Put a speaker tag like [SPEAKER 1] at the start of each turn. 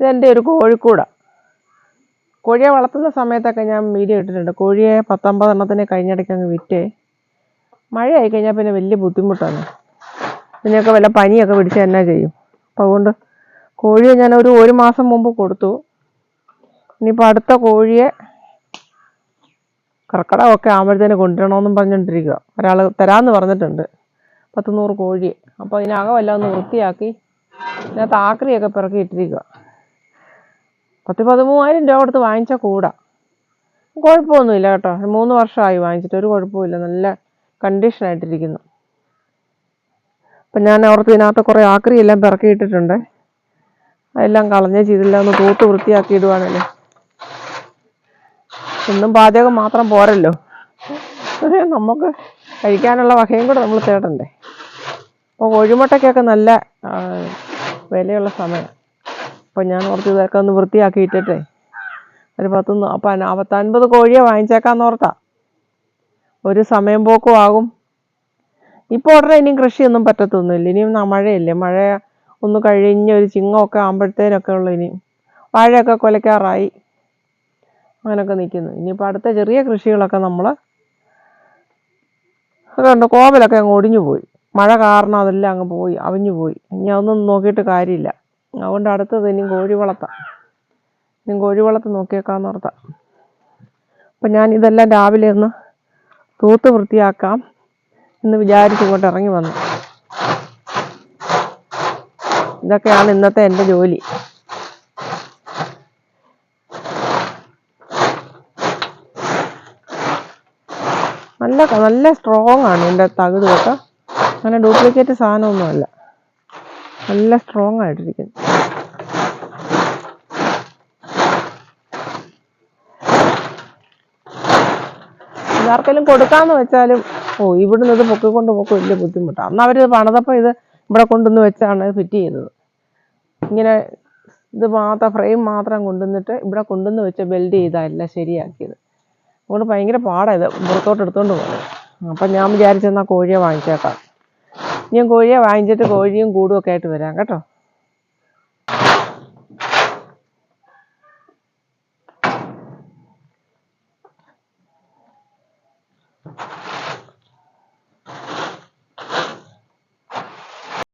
[SPEAKER 1] ഇതെന്റെ ഒരു കോഴിക്കൂടാണ് കോഴിയെ വളർത്തുന്ന സമയത്തൊക്കെ ഞാൻ വീഡിയോ ഇട്ടിട്ടുണ്ട്. കോഴിയെ പത്തൊമ്പതെണ്ണത്തിന് കഴിഞ്ഞിടയ്ക്ക് അങ്ങ് വിറ്റേ. മഴയായി കഴിഞ്ഞാൽ പിന്നെ വലിയ ബുദ്ധിമുട്ടാണ്. ഇതിനൊക്കെ വല്ല പനിയൊക്കെ പിടിച്ച് എന്നാ ചെയ്യും? അപ്പം അതുകൊണ്ട് കോഴിയെ ഞാൻ ഒരു ഒരു മാസം മുമ്പ് കൊടുത്തു. ഇനിയിപ്പോൾ അടുത്ത കോഴിയെ കർക്കിടകമൊക്കെ ആകുമ്പോഴത്തേന് കൊണ്ടുവരണമെന്നും പറഞ്ഞുകൊണ്ടിരിക്കുക ഒരാൾ തരാമെന്ന് പറഞ്ഞിട്ടുണ്ട്. പത്ത് നൂറ് കോഴി അപ്പോൾ അതിനകം ഒന്ന് വൃത്തിയാക്കി. ഇതിനകത്ത് ആക്രിയൊക്കെ പിറക്കി ഇട്ടിരിക്കുക പത്ത് പതിമൂവായിരം രൂപ കൊടുത്ത് വാങ്ങിച്ചാൽ കൂടാ. കുഴപ്പമൊന്നുമില്ല കേട്ടോ. മൂന്ന് വർഷമായി വാങ്ങിച്ചിട്ട് ഒരു കുഴപ്പമില്ല നല്ല കണ്ടീഷനായിട്ടിരിക്കുന്നു അപ്പം ഞാൻ ഓർത്ത് ഇതിനകത്ത് കുറേ ആക്രിയെല്ലാം പിറക്കിയിട്ടിട്ടുണ്ട്. അതെല്ലാം കളഞ്ഞേ ചെയ്തില്ല ഒന്ന് തൂത്ത് വൃത്തിയാക്കി ഇടുവാണല്ലോ എന്നും പാചകം മാത്രം പോരല്ലോ. നമുക്ക് കഴിക്കാനുള്ള വകയും കൂടെ നമ്മൾ തേടണ്ടേ? അപ്പോൾ കോഴിമുട്ടയ്ക്കൊക്കെ നല്ല വിലയുള്ള സമയം. അപ്പോൾ ഞാൻ ഓർത്ത് ഇതൊക്കെ ഒന്ന് വൃത്തിയാക്കി ഇട്ടിട്ടേ. ഒരു പത്ത് അപ്പം പത്തൻപത് കോഴിയെ വാങ്ങിച്ചേക്കാന്ന് ഓർത്താ. ഒരു സമയം പോക്കും ആകും. ഇപ്പോൾ ഉടനെ ഇനിയും കൃഷിയൊന്നും പറ്റത്തൊന്നുമില്ല. ഇനിയും മഴയല്ലേ? മഴ ഒന്ന് കഴിഞ്ഞ് ഒരു ചിങ്ങമൊക്കെ ആകുമ്പോഴത്തേനൊക്കെ ഉള്ളു ഇനിയും. വാഴയൊക്കെ കൊലക്കാറായി അങ്ങനെയൊക്കെ നിൽക്കുന്നു ഇനിയിപ്പോൾ അടുത്ത ചെറിയ കൃഷികളൊക്കെ നമ്മൾ അതുകൊണ്ട് കോവലൊക്കെ അങ്ങ് ഒടിഞ്ഞു പോയി. മഴ കാരണം അതെല്ലാം അങ്ങ് പോയി അവിഞ്ഞു പോയി. ഇനി അതൊന്നും നോക്കിയിട്ട് കാര്യമില്ല. അതുകൊണ്ട് അടുത്തത് ഇനി കോഴി വളർത്താം ഇനി കോഴി വളർത്ത് നോക്കിയേക്കാന്ന് ഓർത്താം. അപ്പം ഞാൻ ഇതെല്ലാം രാവിലെ ഒന്ന് തൂത്ത് വൃത്തിയാക്കാം എന്ന് വിചാരിച്ച് ഇങ്ങോട്ട് ഇറങ്ങി വന്നു. ഇതൊക്കെയാണ് ഇന്നത്തെ എന്റെ ജോലി. നല്ല നല്ല സ്ട്രോങ് ആണ് എന്റെ തകിട് കേട്ടോ. അങ്ങനെ ഡ്യൂപ്ലിക്കേറ്റ് സാധനമൊന്നുമല്ല. നല്ല സ്ട്രോങ് ആയിട്ടിരിക്കുന്നു. ആർക്കെങ്കിലും കൊടുക്കാന്ന് വെച്ചാലും ഓ ഇവിടുന്ന് ഇത് പൊക്കിക്കൊണ്ട് പോക്ക് വലിയ ബുദ്ധിമുട്ടാണ് അന്ന് അവർ പണിതപ്പോൾ ഇത് ഇവിടെ കൊണ്ടുവന്ന് വെച്ചാണ് ഫിറ്റ് ചെയ്തത് ഇങ്ങനെ ഇത് മാത്രം ഫ്രെയിം മാത്രം കൊണ്ടുവന്നിട്ട് ഇവിടെ കൊണ്ടുവന്ന് വെച്ച് ബെൽഡ് ചെയ്താല്ല ശരിയാക്കിയത്. അതുകൊണ്ട് ഭയങ്കര പാടാണ് ഇത്. പുറത്തോട്ട് എടുത്തോണ്ട് പോകുന്നത് അപ്പം ഞാൻ വിചാരിച്ചെന്നാൽ കോഴിയെ വാങ്ങിച്ചേക്കാം. ഞാൻ കോഴിയെ വാങ്ങിച്ചിട്ട് കോഴിയും കൂടും ഒക്കെ ആയിട്ട് വരാം കേട്ടോ.